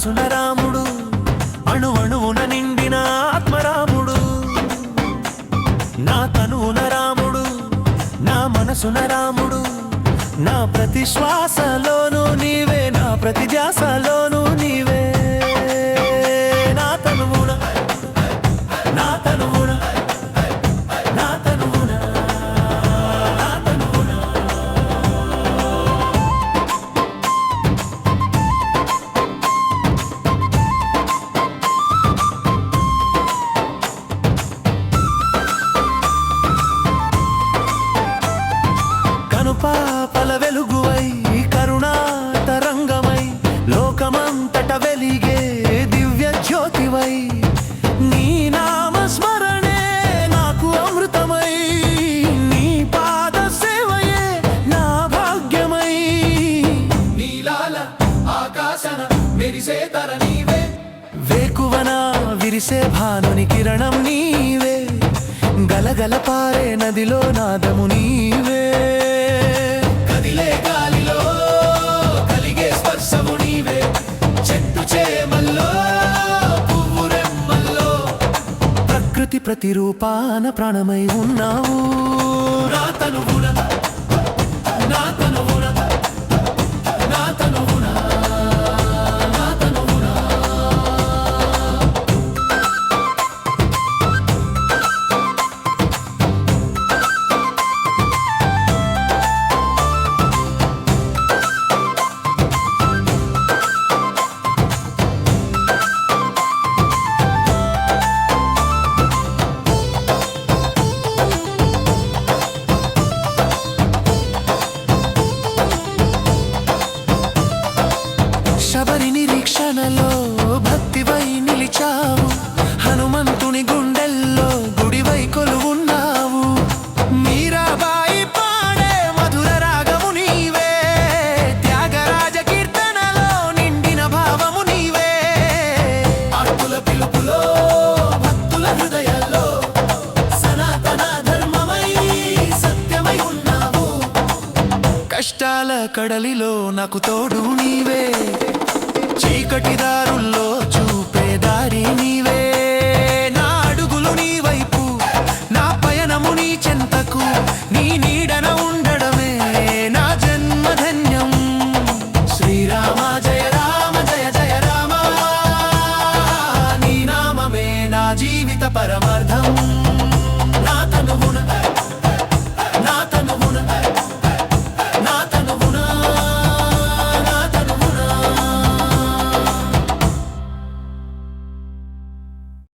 మనసున రాముడు అణువణువున నిండిన ఆత్మరాముడు. నా తనువున రాముడు నా మనసున రాముడు నా ప్రతి శ్వాసలోనూ నీవే నా ప్రతి ధ్యాసలోనూ నీవే. కనుపాపల వెలుగువై కరుణా తరంగమై లోకమంతట వెలిగే దివ్య జ్యోతివై. నీ నామ స్మరణే నాకు అమృతమై నీ పాద సేవయే నా భాగ్యమై. నీలాల ఆకాశన మెరిసే తర నీవే. వేకువన విరిసే భానుని కిరణం నీవే. గలగల పారే నదిలో నాదము నీవే. ప్రతిరూపాన ప్రాణమై ఉన్నావు. నా తనువున నిరీక్షణలో భక్తివై నిలిచావు. హనుమంతుని గుండెల్లో గుడివై కొలువున్నావు. మీరాబాయి పాడే మధుర రాగము నీవే. త్యాగరాజ కీర్తనలో నిండిన భావము నీవే. అర్థుల పిలుపులో భక్తుల హృదయాల్లో సనాతన ధర్మమై సత్యమై ఉన్నావు. కష్టాల కడలిలో నాకు తోడు నీవే. చీకటి దారుల్లో చూపే దారి నీవే. నా అడుగులు నీ వైపు నా పయనము నీ చెంతకు నీ నీడన ఉండ